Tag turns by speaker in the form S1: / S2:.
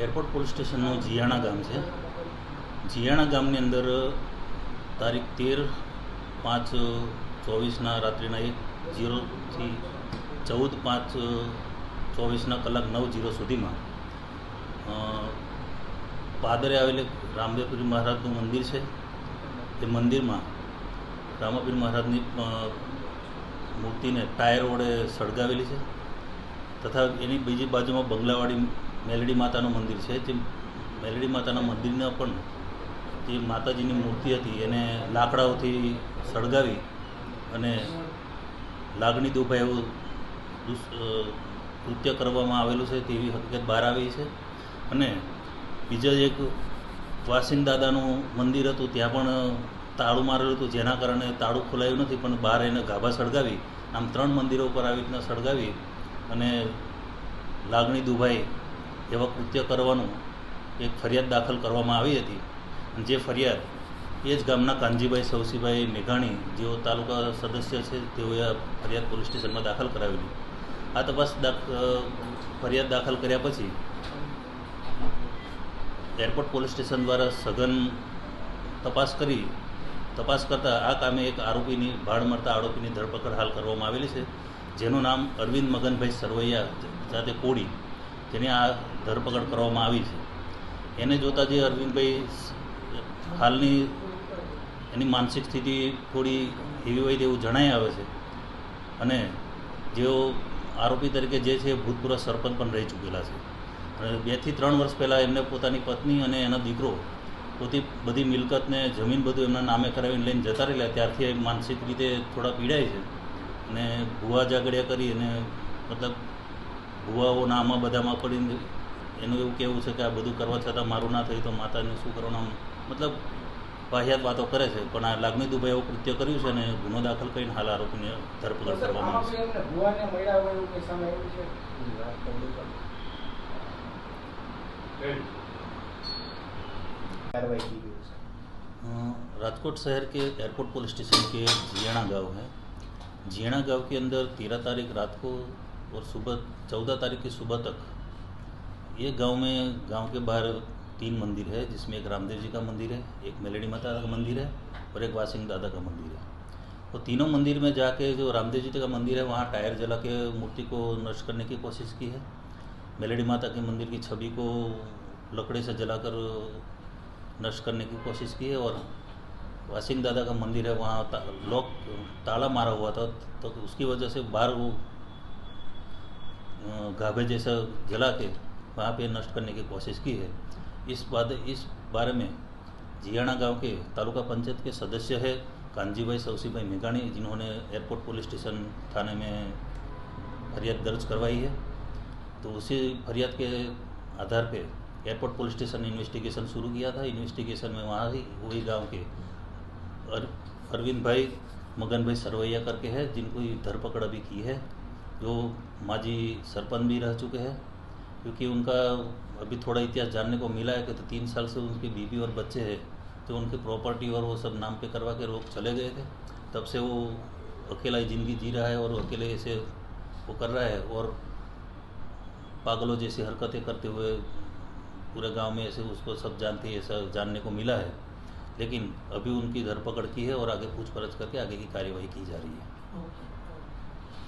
S1: Airport police સ્ટેશનનું જીયાણા ગામ છે. જીયાણા ગામની અંદર તારીખ તેર પાંચ ચોવીસના રાત્રિના એક જીરોથી ચૌદ પાંચ ચોવીસના કલાક નવ જીરો સુધીમાં પાદરે આવેલી રામદેવપુરી મહારાજનું મંદિર છે. એ મંદિરમાં રામાપીર મહારાજની મૂર્તિને ટાયર વડે સળગાવેલી છે. તથા એની બીજી બાજુમાં બંગલાવાડી મેલડી માતાનું મંદિર છે. જે મેલડી માતાના મંદિરના પણ જે માતાજીની મૂર્તિ હતી. એને લાકડાઓથી સળગાવી અને લાગણી દુભાઈ એવું કૃત્ય કરવામાં આવેલું છે તેવી હકીકત બહાર આવી છે. અને બીજા એક વાસિન દાદાનું મંદિર હતું. ત્યાં પણ તાળું મારેલું હતું. જેના કારણે તાળું ખોલાયું નથી, પણ બહાર એને ગાભા સળગાવી. આમ ત્રણ મંદિરો ઉપર આવી રીતના સળગાવી અને લાગણી દુભાઈ એવા કૃત્ય કરવાનું એક ફરિયાદ દાખલ કરવામાં આવી હતી. જે ફરિયાદ એ જ ગામના કાનજીભાઈ સવસીભાઈ મેઘાણી, જેઓ તાલુકા સદસ્ય છે, તેઓએ આ ફરિયાદ પોલીસ સ્ટેશનમાં દાખલ કરાવેલી. આ તપાસ ફરિયાદ દાખલ કર્યા પછી એરપોર્ટ પોલીસ સ્ટેશન દ્વારા સઘન તપાસ કરી. તપાસ કરતાં આ કામે એક આરોપીની ભાડ મળતા આરોપીની ધરપકડ હાલ કરવામાં આવેલી છે, જેનું નામ અરવિંદ મગનભાઈ સરવૈયા જાતે કોડી જેની આ ધરપકડ કરવામાં આવી છે. એને જોતાં જે અરવિંદભાઈ હાલની એની માનસિક સ્થિતિ થોડી એવી હોય તેવું જણાઈ આવે છે. અને જેઓ આરોપી તરીકે જે છે ભૂતપૂર્વ સરપંચ પણ રહી ચૂકેલા છે. અને બેથી ત્રણ વર્ષ પહેલાં એમને પોતાની પત્ની અને એનો દીકરો પોતી બધી મિલકતને જમીન બધું એમના નામે કરાવીને લઈને જતા રહેલા, ત્યારથી માનસિક રીતે થોડા પીડાય છે. અને ભૂવા જાગડિયા કરી અને મતલબ ભૂવાઓના આમાં બધામાં પડીને એનું એવું કહેવું છે કે આ બધું કરવા છતાં મારું ના થયું તો માતાને શું કરવાનું આમ મતલબ વાહિયાત વાતો કરે છે પણ આ લાગણી દુભાઈ એવું કૃત્ય કર્યું છે અને ગુનો દાખલ કરીને હાલ આરોપીને ધરપકડ કરવામાં આવી છે
S2: એમને ભુવાને મળ્યા હોય એવું કંઈ સામે આવ્યું છે કાર્યવાહી થઈ ગઈ છે
S1: अ, राजकोट शहर के एयरपोर्ट पुलिस स्टेशन के जियाणा गांव है जियाणा गांव के अंदर तेरह तारीख रात को और सुबह चौदह तारीख की सुबह तक ये गाँव में गाँव के बाहर तीन मंदिर है जिसमें एक रामदेव जी का मंदिर है एक मेलेडी माता का मंदिर है और एक वासिंग दादा का मंदिर है। वो तीनों मंदिर में जाके जो रामदेव जी का मंदिर है वहाँ टायर जला के मूर्ति को नष्ट करने की कोशिश की है। मेलेडी माता के मंदिर की छवि को लकड़े से जलाकर नष्ट करने की कोशिश की है और वासिंग दादा का मंदिर है वहाँ ता, लॉक ताला मारा हुआ था तो उसकी वजह से बाहर वो गाभे जैसा जला के वहाँ पे नष्ट करने की कोशिश की है। इस बात इस बारे में जियाणा गाँव के तालुका पंचायत के सदस्य है कांजी भाई सौसी भाई मेघाणी जिन्होंने एयरपोर्ट पुलिस स्टेशन थाने में फरियाद दर्ज करवाई है। तो उसी फरियाद के आधार पे एयरपोर्ट पुलिस स्टेशन इन्वेस्टिगेशन शुरू किया था। इन्वेस्टिगेशन में वहाँ ही वही गाँव के अर, अरविंद भाई मगन भाई सरवैया करके है जिनको धरपकड़ अभी की है। जो माजी सरपंच भी रह चुके हैं, क्योंकि उनका अभी थोड़ा इतिहास जानने को मिला है कि तो तीन साल से उनकी बीबी और बच्चे हैं तो उनकी प्रॉपर्टी और वो सब नाम पे करवा के लोग चले गए थे। तब से वो अकेला ही ज़िंदगी जी रहा है और अकेले ऐसे वो कर रहा है और पागलों जैसी हरकतें करते हुए पूरे गाँव में ऐसे उसको सब जानते ऐसा जानने को मिला है। लेकिन अभी उनकी धरपकड़ की है और आगे पूछपरछ करके आगे की कार्यवाही की जा रही है।